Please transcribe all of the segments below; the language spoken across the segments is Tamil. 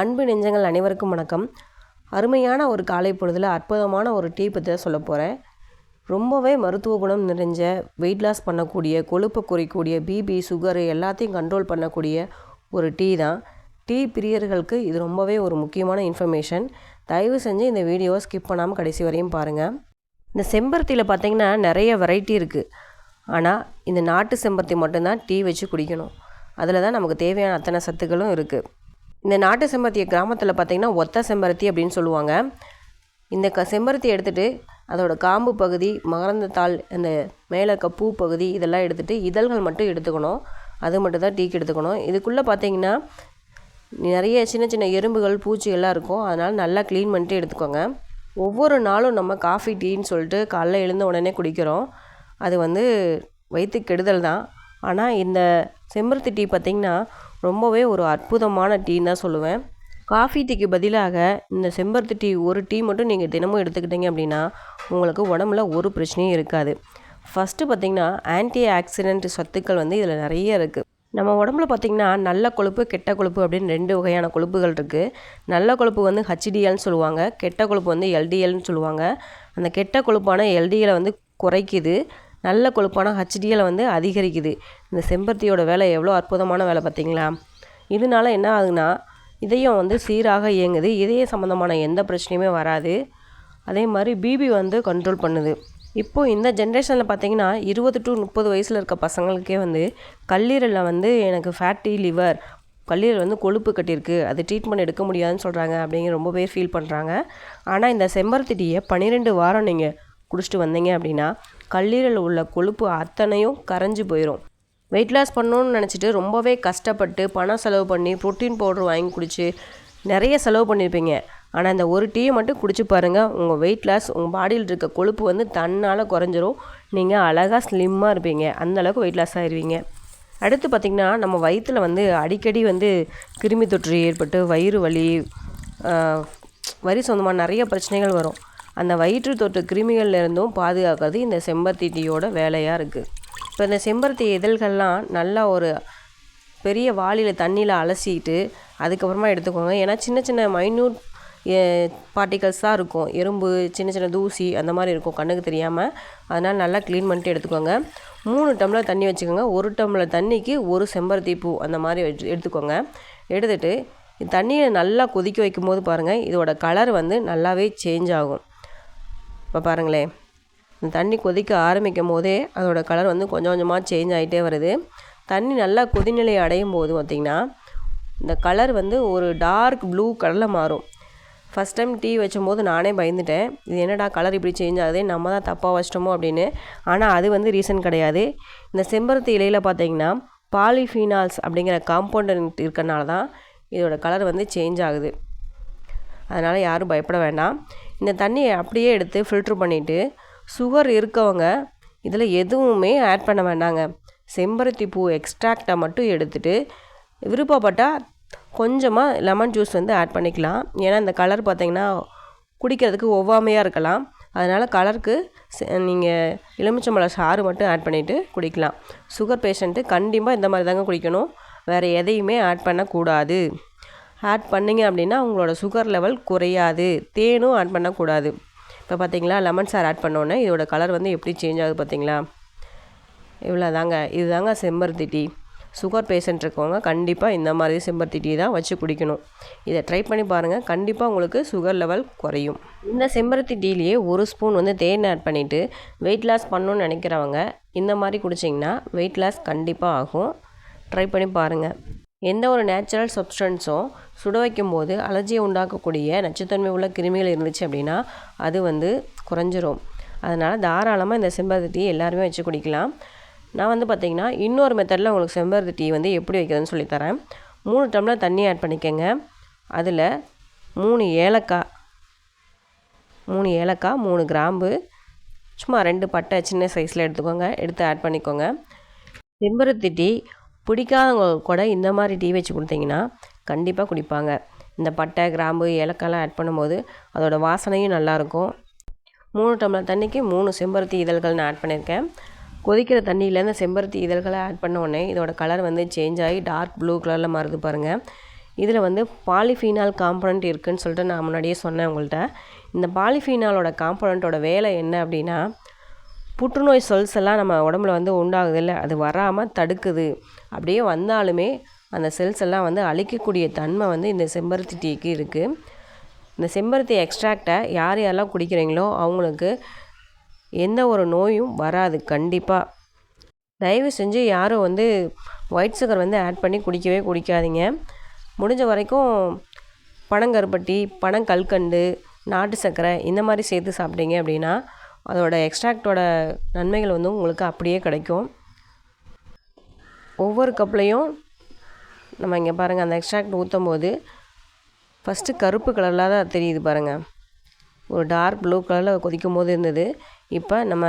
அன்பு நெஞ்சங்கள் அனைவருக்கும் வணக்கம். அருமையான ஒரு காலை பொழுதில் அற்புதமான ஒரு டீ பற்றி தான் சொல்ல போகிறேன் ரொம்பவே மருத்துவ குணம் நிறைஞ்ச வெயிட் லாஸ் பண்ணக்கூடிய கொழுப்பை குறைக்கக்கூடிய பிபி சுகரு எல்லாத்தையும் கண்ட்ரோல் பண்ணக்கூடிய ஒரு டீ தான். டீ பிரியர்களுக்கு இது ரொம்பவே ஒரு முக்கியமான இன்ஃபர்மேஷன் தயவு செஞ்சு இந்த வீடியோவை ஸ்கிப் பண்ணாமல் கடைசி வரையும் பாருங்கள் இந்த செம்பருத்தியில் பார்த்தீங்கன்னா நிறைய வெரைட்டி இருக்குது ஆனால் இந்த நாட்டு செம்பருத்தி மட்டும்தான் டீ வச்சு குடிக்கணும். அதில் தான் நமக்கு தேவையான அத்தனை சத்துக்களும் இருக்குது இந்த நாட்டு செம்பருத்தியை கிராமத்தில் பார்த்திங்கன்னா ஒத்த செம்பருத்தி அப்படின்னு சொல்லுவாங்க. இந்த க செம்பருத்தி எடுத்துகிட்டு அதோட காம்பு பகுதி மகரந்தத்தாள் அந்த மேலே இருக்க பூ பகுதி இதெல்லாம் எடுத்துகிட்டு இதழ்கள் மட்டும் எடுத்துக்கணும். அது மட்டும் தான் டீக்கு எடுத்துக்கணும். இதுக்குள்ளே பார்த்தீங்கன்னா நிறைய சின்ன சின்ன எறும்புகள் பூச்சிகள்லாம் இருக்கும். அதனால் நல்லா க்ளீன் பண்ணிட்டு எடுத்துக்கோங்க. ஒவ்வொரு நாளும் நம்ம காஃபி டீன்னு சொல்லிட்டு காலைல எழுந்த உடனே குடிக்கிறோம். அது வந்து வயிற்று கெடுதல் தான். ஆனால் இந்த செம்பருத்தி டீ பார்த்திங்கன்னா ரொம்பவே ஒரு அற்புதமான டீன்னு தான் சொல்லுவேன். காஃபி டீக்கு பதிலாக இந்த செம்பருத்தி டீ ஒரு டீ மட்டும் நீங்கள் தினமும் எடுத்துக்கிட்டீங்க அப்படின்னா உங்களுக்கு உடம்புல ஒரு பிரச்சனையும் இருக்காது. ஃபஸ்ட்டு பார்த்திங்கன்னா ஆன்டி ஆக்சிடென்ட் சத்துக்கள் வந்து இதில் நிறைய இருக்குது நம்ம உடம்புல பார்த்திங்கன்னா நல்ல கொழுப்பு கெட்ட கொழுப்பு அப்படின்னு ரெண்டு வகையான கொழுப்புகள் இருக்குது நல்ல கொழுப்பு வந்து ஹச்டிஎல்னு சொல்லுவாங்க கெட்ட கொழுப்பு வந்து எல்டிஎல்னு சொல்லுவாங்க. அந்த கெட்ட கொழுப்பான எல்டிஎலை வந்து குறைக்குது. நல்ல கொழுப்பான ஹச்டிஎலை வந்து அதிகரிக்குது. இந்த செம்பருத்தியோட வேலை எவ்வளோ அற்புதமான வேலை பார்த்திங்களா? இதனால என்ன ஆகுதுன்னா இதயம் வந்து சீராக இயங்குது. இதய சம்மந்தமான எந்த பிரச்சனையுமே வராது. அதே மாதிரி பிபி வந்து கண்ட்ரோல் பண்ணுது. இப்போது இந்த ஜென்ரேஷனில் பார்த்தீங்கன்னா இருபது டு முப்பது வயசில் இருக்க பசங்களுக்கே வந்து கல்லீரலில் வந்து எனக்கு ஃபேட்டி லிவர் கல்லீரல் வந்து கொழுப்பு கட்டியிருக்கு. அது ட்ரீட்மெண்ட் எடுக்க முடியாதுன்னு சொல்கிறாங்க அப்படிங்கிற ரொம்ப பேர் ஃபீல் பண்ணுறாங்க ஆனால் இந்த செம்பருத்தி டீயை பன்னிரெண்டு வாரம் நீங்கள் குடிச்சிட்டு வந்தீங்க அப்படின்னா கல்லீரல் உள்ள கொழுப்பு அத்தனையும் கரைஞ்சி போயிடும் வெயிட் லாஸ் பண்ணணும்னு நினச்சிட்டு ரொம்பவே கஷ்டப்பட்டு பணம் செலவு பண்ணி ப்ரோட்டீன் பவுட்ரு வாங்கி குடிச்சு நிறைய செலவு பண்ணியிருப்பீங்க ஆனால் இந்த ஒரு டீயை மட்டும் குடிச்சு பாருங்கள் உங்கள் வெயிட் லாஸ் உங்கள் பாடியில் இருக்க கொழுப்பு வந்து தன்னால் குறைஞ்சிரும். நீங்கள் அழகாக ஸ்லிம்மாக இருப்பீங்க. அந்தளவுக்கு வெயிட் லாஸ் ஆயிடுவீங்க அடுத்து பார்த்திங்கன்னா நம்ம வயிற்றில் வந்து அடிக்கடி வந்து கிருமி தொற்று ஏற்பட்டு வயிறு வலி வரி சொந்தமாக நிறைய பிரச்சனைகள் வரும். அந்த வயிற்று தொற்று கிருமிகள்லேருந்தும் பாதுகாக்கிறது இந்த செம்பருத்தி டீயோட வேலையாக இருக்குது இப்போ இந்த செம்பருத்தி இதழ்கள்லாம் நல்லா ஒரு பெரிய வாளியில் தண்ணியில் அலசிட்டு அதுக்கப்புறமா எடுத்துக்கோங்க. ஏன்னா சின்ன சின்ன மைன்யூட் பார்ட்டிகல்ஸ் தான் இருக்கும். எறும்பு சின்ன சின்ன தூசி அந்த மாதிரி இருக்கும் கண்ணுக்கு தெரியாமல் அதனால் நல்லா க்ளீன் பண்ணிட்டு எடுத்துக்கோங்க. மூணு டம்ளர் தண்ணி வச்சுக்கோங்க. ஒரு டம்ளர் தண்ணிக்கு ஒரு செம்பருத்தி பூ அந்த மாதிரி வச்சு எடுத்துக்கோங்க. எடுத்துகிட்டு தண்ணியை நல்லா கொதிக்க வைக்கும் போது பாருங்கள் இதோட கலர் வந்து நல்லாவே சேஞ்ச் ஆகும். இப்போ பாருங்களேன் இந்த தண்ணி கொதிக்க ஆரம்பிக்கும் போதே அதோடய கலர் வந்து கொஞ்சம் கொஞ்சமாக சேஞ்ச் ஆகிட்டே வருது. தண்ணி நல்லா கொதிநிலை அடையும் போது பார்த்திங்கன்னா இந்த கலர் வந்து ஒரு டார்க் ப்ளூ கலரில் மாறும். ஃபஸ்ட் டைம் டீ வச்சும்போது நானே பயந்துட்டேன். இது என்னடா கலர் இப்படி சேஞ்ச் ஆகுது? நம்ம தான் தப்பாக வச்சிட்டோமோ அப்படின்னு. ஆனால் அது வந்து ரீசன் கிடையாது. இந்த செம்பருத்தி இலையில் பார்த்தீங்கன்னா பாலிஃபீனால்ஸ் அப்படிங்கிற காம்பவுண்ட் இருக்கிறனால தான் இதோட கலர் வந்து சேஞ்ச் ஆகுது. அதனால் யாரும் பயப்பட வேண்டாம். இந்த தண்ணியை அப்படியே எடுத்து ஃபில்ட்ரு பண்ணிவிட்டு சுகர் இருக்கவங்க இதில் எதுவுமே ஆட் பண்ண வேண்டாங்க. செம்பருத்தி பூ எக்ஸ்ட்ராக்டை மட்டும் எடுத்துகிட்டு விருப்பப்பட்டால் கொஞ்சமாக லெமன் ஜூஸ் வந்து ஆட் பண்ணிக்கலாம். ஏன்னா இந்த கலர் பார்த்திங்கன்னா குடிக்கிறதுக்கு ஒவ்வாமையாக இருக்கலாம். அதனால் கலருக்கு நீங்கள் எலுமிச்சம்பழ சாறு மட்டும் ஆட் பண்ணிவிட்டு குடிக்கலாம். சுகர் பேஷண்ட்டு கண்டிப்பாக இந்த மாதிரி தாங்க குடிக்கணும். வேறு எதையுமே ஆட் பண்ணக்கூடாது. ஆட் பண்ணிங்க அப்படின்னா உங்களோட சுகர் லெவல் குறையாது. தேனும் ஆட் பண்ணக்கூடாது. இப்போ பார்த்தீங்களா லெமன் சார் ஆட் பண்ணோன்னே இதோட கலர் வந்து எப்படி சேஞ்ச் ஆகுது பார்த்தீங்களா இவ்வளோ தாங்க இது தாங்க செம்பருத்தி டீ. சுகர் பேஷண்ட் இருக்கவங்க கண்டிப்பாக இந்த மாதிரி செம்பருத்தி டீ தான் வச்சு குடிக்கணும். இதை ட்ரை பண்ணி பாருங்கள் கண்டிப்பாக உங்களுக்கு சுகர் லெவல் குறையும். இந்த செம்பருத்தி டீலேயே ஒரு ஸ்பூன் வந்து தேன் ஆட் பண்ணிவிட்டு வெயிட் லாஸ் பண்ணணும்னு நினைக்கிறவங்க இந்த மாதிரி குடிச்சிங்கன்னா வெயிட் லாஸ் கண்டிப்பாக ஆகும். ட்ரை பண்ணி பாருங்கள் எந்த ஒரு நேச்சுரல் சப்ஸ்டன்ஸும் சுட வைக்கும்போது அலர்ஜியை உண்டாக்கக்கூடிய நச்சுத்தன்மை உள்ள கிருமிகள் இருந்துச்சு அப்படின்னா அது வந்து குறைஞ்சிரும். அதனால் தாராளமாக இந்த செம்பருத்தி டீ எல்லாருமே வச்சு குடிக்கலாம். நான் வந்து பார்த்திங்கன்னா இன்னொரு மெத்தடில் உங்களுக்கு செம்பருத்தி டீ வந்து எப்படி வைக்கிறதுன்னு சொல்லித்தரேன் மூணு டம்ளர் தண்ணி ஆட் பண்ணிக்கோங்க. அதில் மூணு ஏலக்காய் மூணு ஏலக்காய் மூணு கிராம்பு சும்மா ரெண்டு பட்டை சின்ன சைஸில் எடுத்துக்கோங்க. எடுத்து ஆட் பண்ணிக்கோங்க. செம்பருத்தி டீ பிடிக்காதவங்க கூட இந்த மாதிரி டீ வச்சு கொடுத்தீங்கன்னா கண்டிப்பாக குடிப்பாங்க. இந்த பட்டை கிராம்பு ஏலக்காய்லாம் ஆட் பண்ணும்போது அதோட வாசனையும் நல்லாயிருக்கும். மூணு டம்ளர் தண்ணிக்கு மூணு செம்பருத்தி இதழ்கள் நான் ஆட் பண்ணியிருக்கேன். கொதிக்கிற தண்ணியிலேருந்து செம்பருத்தி இதழ்களை ஆட் பண்ண உடனே இதோட கலர் வந்து சேஞ்ச் ஆகி டார்க் ப்ளூ கலரில் மாறுது பாருங்கள் இதில் வந்து பாலிஃபீனால் காம்பனண்ட் இருக்குதுன்னு சொல்லிட்டு நான் முன்னாடியே சொன்னேன் உங்கள்கிட்ட இந்த பாலிஃபீனாலோட காம்பனண்ட்டோட வேலை என்ன அப்படின்னா புற்றுநோய் செல்ஸ் எல்லாம் நம்ம உடம்புல வந்து உண்டாகுது இல்லை அது வராமல் தடுக்குது. அப்படியே வந்தாலுமே அந்த செல்ஸ் எல்லாம் வந்து அழிக்கக்கூடிய தன்மை வந்து இந்த செம்பருத்தி டீக்கு இருக்குது இந்த செம்பருத்தி எக்ஸ்ட்ராக்டை யார் யாரெல்லாம் குடிக்கிறீங்களோ அவங்களுக்கு எந்த ஒரு நோயும் வராது கண்டிப்பாக தயவு செஞ்சு யாரும் வந்து ஒயிட் சுகர் வந்து ஆட் பண்ணி குடிக்கவே குடிக்காதீங்க. முடிஞ்ச வரைக்கும் பனங்கருப்பட்டி பனங்கல்கண்டு நாட்டு சர்க்கரை இந்த மாதிரி சேர்த்து சாப்பிட்டீங்க அப்படின்னா அதோட எக்ஸ்ட்ராக்டோட நன்மைகள் வந்து உங்களுக்கு அப்படியே கிடைக்கும். ஒவ்வொரு கப்லையும் நம்ம இங்கே பாருங்கள் அந்த எக்ஸ்ட்ராக்ட் ஊற்றும் போது ஃபஸ்ட்டு கருப்பு கலரில் தான் தெரியுது பாருங்கள் ஒரு டார்க் ப்ளூ கலரில் கொதிக்கும் போது இருந்தது. இப்போ நம்ம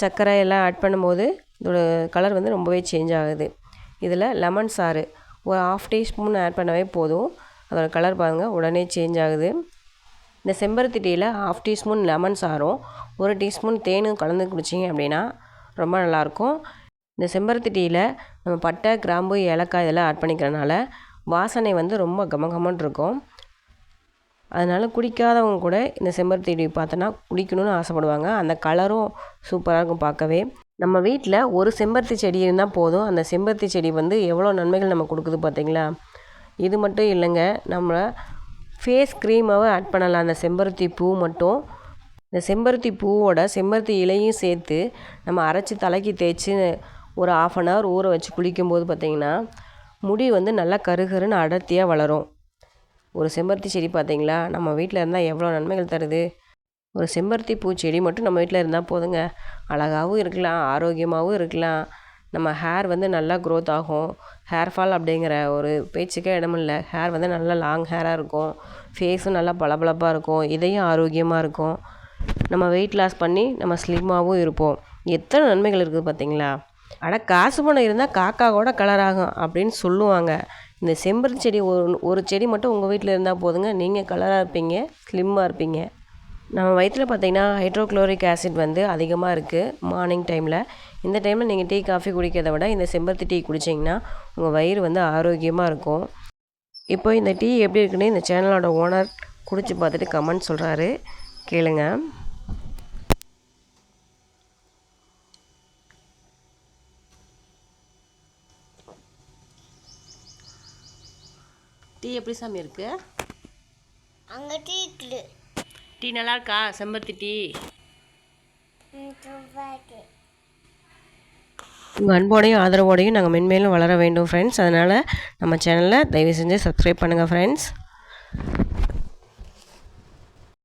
சர்க்கரை எல்லாம் ஆட் பண்ணும்போது இதோட கலர் வந்து ரொம்பவே சேஞ்ச் ஆகுது. இதில் லெமன் சாறு ஒரு ஆஃப் டீஸ்பூன் ஆட் பண்ணவே போதும். அதோடய கலர் பாருங்கள் உடனே சேஞ்ச் ஆகுது. இந்த செம்பருத்தி டீயில் ஹாஃப் டீஸ்பூன் லெமன் சாரும் ஒரு டீஸ்பூன் தேனும் கலந்து குடிச்சிங்க அப்படின்னா ரொம்ப நல்லாயிருக்கும். இந்த செம்பருத்தி டீயில் நம்ம பட்டை கிராம்பு ஏலக்காய் இதெல்லாம் ஆட் பண்ணிக்கிறனால வாசனை வந்து ரொம்ப கமகமன் இருக்கும். அதனால் குடிக்காதவங்க கூட இந்த செம்பருத்தி டீ பார்த்தோன்னா குடிக்கணும்னு ஆசைப்படுவாங்க. அந்த கலரும் சூப்பராக இருக்கும் பார்க்கவே. நம்ம வீட்டில் ஒரு செம்பருத்தி செடி இருந்தால் போதும். அந்த செம்பருத்தி செடி வந்து எவ்வளோ நன்மைகள் நம்ம கொடுக்குது பார்த்தீங்களா? இது மட்டும் இல்லைங்க. நம்ம ஃபேஸ் க்ரீமாகவும் ஆட் பண்ணலாம். அந்த செம்பருத்தி பூ மட்டும். இந்த செம்பருத்தி பூவோட செம்பருத்தி இலையும் சேர்த்து நம்ம அரைச்சி தலைக்கு தேய்ச்சி ஒரு ஆஃப் அன் ஹவர் ஊற வச்சு குளிக்கும்போது பார்த்திங்கன்னா முடி வந்து நல்லா கருகருன்னு அடர்த்தியாக வளரும். ஒரு செம்பருத்தி செடி பார்த்தீங்களா? நம்ம வீட்டில் இருந்தால் எவ்வளோ நன்மைகள் தருது. ஒரு செம்பருத்தி பூச்செடி மட்டும் நம்ம வீட்டில் இருந்தால் போதுங்க. அழகாகவும் இருக்கலாம் ஆரோக்கியமாகவும் இருக்கலாம். நம்ம ஹேர் வந்து நல்லா க்ரோத் ஆகும். ஹேர் ஃபால் அப்படிங்கிற ஒரு பேச்சுக்கே இடமில்லை ஹேர் வந்து நல்லா லாங் ஹேராக இருக்கும். ஃபேஸும் நல்லா பளபளப்பாக இருக்கும். இதயம் ஆரோக்கியமாக இருக்கும். நம்ம வெயிட் லாஸ் பண்ணி நம்ம ஸ்லிம்மாகவும் இருப்போம். எத்தனை நன்மைகள் இருக்குது பார்த்தீங்களா? அட காசு பணம் இருந்தால் காக்கா கூட கலர் ஆகும் அப்படின்னு சொல்லுவாங்க. இந்த செம்பருத்தி செடி ஒரு ஒரு செடி மட்டும் உங்கள் வீட்டில் இருந்தால் போதுங்க. நீங்கள் கலராக இருப்பீங்க ஸ்லிம்மாக இருப்பீங்க. நம்ம வயிற்றில் பார்த்தீங்கன்னா ஹைட்ரோக்ளோரிக் ஆசிட் வந்து அதிகமாக இருக்குது மார்னிங் டைமில் இந்த டைமில் நீங்கள் டீ காஃபி குடிக்கிறத விட இந்த செம்பருத்தி டீ குடிச்சிங்கன்னா உங்கள் வயிறு வந்து ஆரோக்கியமாக இருக்கும். இப்போ இந்த டீ எப்படி இருக்குன்னு இந்த சேனலோட ஓனர் குடிச்சு பார்த்துட்டு கமெண்ட் சொல்கிறாரு கேளுங்க. டீ எப்படி சாமி இருக்கு? அங்கே டீ இருக்குது டீ நல்லா இருக்கா? செம்பருத்தி டீ உங்கள் அன்போடையும் ஆதரவோடையும் நாங்கள் மென்மேலும் வளர வேண்டும் ஃப்ரெண்ட்ஸ் அதனால் நம்ம சேனலை தயவு செஞ்சு சப்ஸ்கிரைப் பண்ணுங்கள் ஃப்ரெண்ட்ஸ்